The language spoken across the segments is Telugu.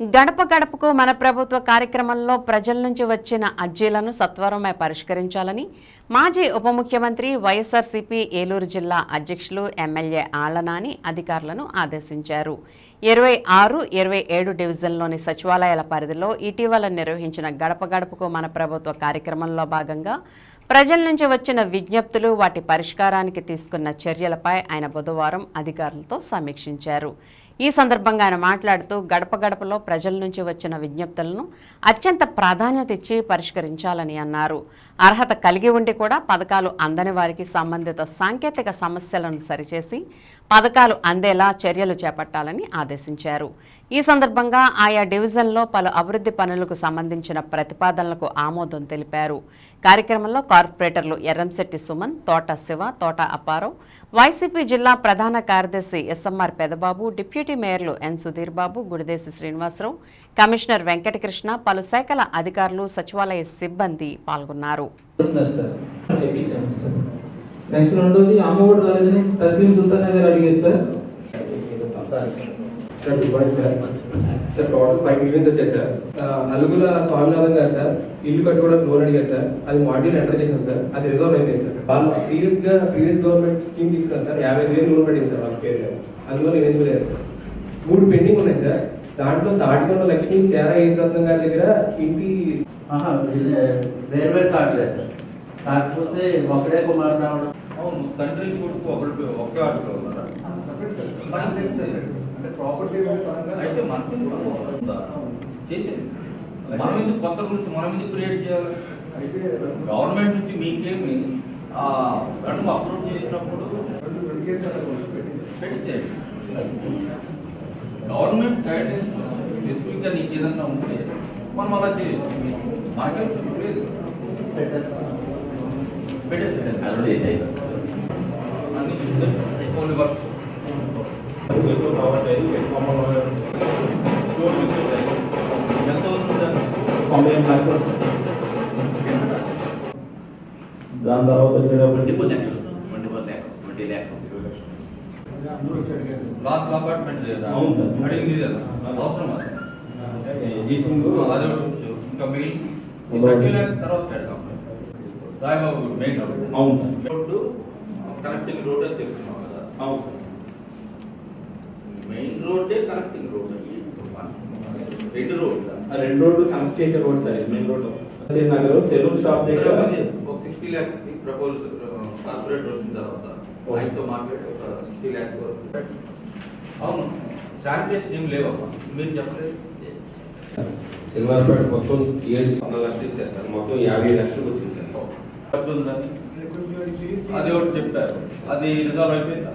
గడప గడపకు మన ప్రభుత్వ కార్యక్రమంలో ప్రజల నుంచి వచ్చిన అర్జీలను సత్వరమే పరిష్కరించాలని మాజీ ఉప ముఖ్యమంత్రి వైఎస్ఆర్సీపీ ఏలూరు జిల్లా అధ్యక్షులు ఎమ్మెల్యే ఆళ్ళనాని అధికారులను ఆదేశించారు. ఇరవై ఆరు ఇరవై ఏడు డివిజన్లోని సచివాలయాల పరిధిలో ఇటీవల నిర్వహించిన గడప గడపకు మన ప్రభుత్వ కార్యక్రమంలో భాగంగా ప్రజల నుంచి వచ్చిన విజ్ఞప్తులు వాటి పరిష్కారానికి తీసుకున్న చర్యలపై ఆయన బుధవారం అధికారులతో సమీక్షించారు. ఈ సందర్భంగా ఆయన మాట్లాడుతూ గడప గడపలో ప్రజల నుంచి వచ్చిన విజ్ఞప్తులను అత్యంత ప్రాధాన్యత ఇచ్చి పరిష్కరించాలని అన్నారు. అర్హత కలిగి ఉండి కూడా పథకాలు అందని వారికి సంబంధిత సాంకేతిక సమస్యలను సరిచేసి పథకాలు అందేలా చర్యలు చేపట్టాలని ఆదేశించారు. ఈ సందర్భంగా ఆయా డివిజన్లో పలు అభివృద్ధి పనులకు సంబంధించిన ప్రతిపాదనలకు ఆమోదం తెలిపారు. కార్యక్రమంలో కార్పొరేటర్లు ఎర్రంశెట్టి సుమన్ తోట శివ తోట అప్పారావు వైసీపీ జిల్లా ప్రధాన కార్యదర్శి ఎస్ఎంఆర్ పెదబాబు డిప్యూటీ మేయర్లు ఎన్ సుధీర్ బాబు గుడిదేశి శ్రీనివాసరావు కమిషనర్ వెంకటకృష్ణ పలు శాఖల అధికారులు సచివాలయ సిబ్బంది పాల్గొన్నారు. నెక్స్ట్ రెండోది అమ్మఒడి రాలేదని తస్లీం సుల్తాన్ గారు అడిగారు sir. Sir good morning sir. Sir total five millions వచ్చాయి సార్ నలుగుల స్వామినాథన్ గారు సార్. ఇల్లు కట్టుకోవడానికి లోన్ అడిగారు సార్. అది మాడ్యూల్ ఎంటర్ చేశాం సార్. అది రిజర్వ్ అయిపోయింది సార్. వాళ్ళు ప్రీవియస్గా ప్రీవియస్ గవర్నమెంట్ స్కీమ్ తీసుకున్నారు సార్. యాభై వేలు లోన్ పడింది సార్ వాళ్ళ పేరు. అందులో ఎనిమిది వేలు సార్. మూడు పెండింగ్ ఉన్నాయి సార్. దాంట్లో తాటికొండ లక్ష్మి తేరా ఏసురత్నం గారి దగ్గర ఇంటి ఆహా, వేరు వేరు కావట్లేదు సార్. కాకపోతే ఒకడే కుమార్ రావడం. అవును తండ్రి కొడుకు ఒకటి ఒకే ఆటలో ఉన్నారా. అంటే ప్రాపర్టీ అయితే మనకి చేసేది. మనం ఎందుకు కొత్త రూల్స్ మనం ఎందుకు క్రియేట్ చేయాలి? గవర్నమెంట్ నుంచి మీకేమి ఆ గడువు అప్రూవ్ చేసినప్పుడు పెట్టించేయండి గవర్నమెంట్ గైడెన్స్ స్పెసిఫిక్గా నీకు ఏదన్నా ఉంటే మనం అలా చేయొచ్చు. మనకేం చెప్పలేదు పెట్టేసి అన్ని చూస్తే ఓన్లీ వర్క్స్ ఎనిమిది లక్షలు దాని తర్వాత వచ్చేటప్పటికి లాస్ట్ అపార్ట్మెంట్ అవును సార్. అడిగింది లేదా? అవసరం అది. ఇంకా మెయిన్ థర్టీ ల్యాక్స్ తర్వాత పెడతాం సాయిబాబు మెయిన్ రోడ్. అవును సార్. రోడ్డు కనెక్టింగ్ రోడ్ అని తెలుస్తున్నాం కదా. అవును సార్. మెయిన్ రోడ్డే కనెక్టింగ్ రోడ్ రెండు రోడ్ ఆ రెండు రోడ్లు కనెక్ట్ చేసే road sir main road Nagar saloon shop దగ్గర. ఒక సిక్స్టీ ల్యాక్స్ ప్రపోజ్ కార్పొరేట్ వచ్చిన తర్వాత. ఆయనతో మాట్లాడి ఒక సిక్స్టీ ల్యాక్స్ అవును శానిటేషన్ ఏం లేవమ్మా. మీరు చెప్పలేదు. శనివారపేట మొత్తం ఏడు వందల లక్షలు ఇచ్చారు సార్. మొత్తం యాభై లక్షలకు వచ్చింది సార్. డబ్బు ఉందని అది ఒకటి చెప్పారు. అది రిజాల్వ్ అయిపోయిందా?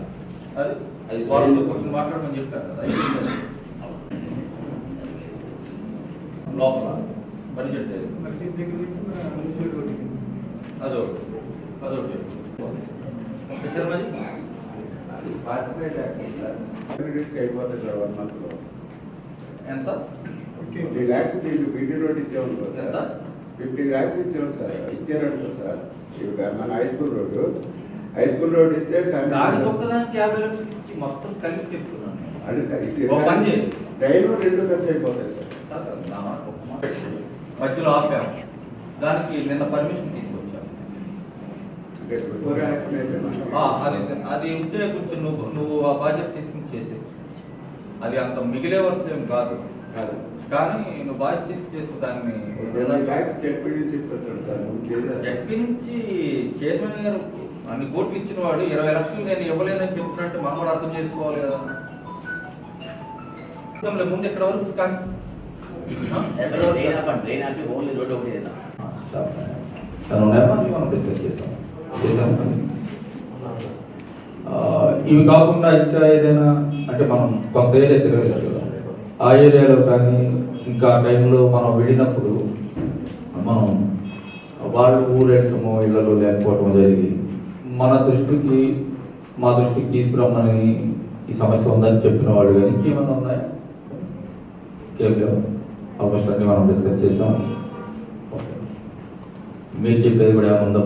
అది? అది వాళ్ళతో కొంచెం మాట్లాడమని చెప్పారు కదా. అయిపోయిందా? లోపల బడ్జెట్ అదొకటి. అదొకటి. స్పెషల్ మరి అయిపోతుంది వన్ ఎంత? ఫిఫ్టీ ల్యాక్స్ బీటీ రోడ్ ఇచ్చాము ఎంత? ఫిఫ్టీ ల్యాక్స్ ఇచ్చాము సార్. ఇచ్చారంట సార్. ఇవి మన high school road high school road ఇస్తే దానికి ఒక్కదానికి యాభై లక్షలు ఇచ్చి మొత్తం కలిపి చెప్తున్నాను. రైలు రెండు ఖర్చు అయిపోతాయి సార్. మధ్యలో ఆపాము దానికి నిన్న పర్మిషన్ ఆ, అది. అది ఉంటే కొంచెం నువ్వు నువ్వు ఆ బాధ్యత తీసుకుని చేసే అది అంత మిగిలే వరకు ఏం కాదు. కాదు. కానీ నువ్వు బాధ్యత తీసుకు చేసుకో దాన్ని. ట్వంటీ ల్యాక్స్ చెప్పి తీసుకొచ్చాడు సార్ నువ్వు చేయలేదు. జడ్పీ నుంచి చైర్మన్ గారు అన్ని కోట్లు ఇచ్చిన వాడు ఇరవై లక్షలు నేను ఇవ్వలేదని చెప్తున్నట్టు మనం కూడా అర్థం చేసుకోవాలి కదా. ముందు ఇక్కడ వరకు ఇవి కాకుండా ఇంకా ఏదైనా అంటే మనం కొంత ఏరియా తిరగలేదు కదా. ఆ ఏరియాలో కానీ ఇంకా టైంలో మనం వెళ్ళినప్పుడు మనం వాళ్ళు ఊరెళ్ళటమో ఇళ్ళలో లేకపోవటం జరిగి మన దృష్టికి మా దృష్టికి తీసుకురమ్మని ఈ సమస్య ఉందని చెప్పిన వాళ్ళు కానీ ఇంకేమైనా ఉన్నాయా? కేవలం ఆల్మోస్ట్ అన్ని మనం డిస్కస్ చేసాం మీరు చెప్పేది కూడా ఏమైనా ఉందా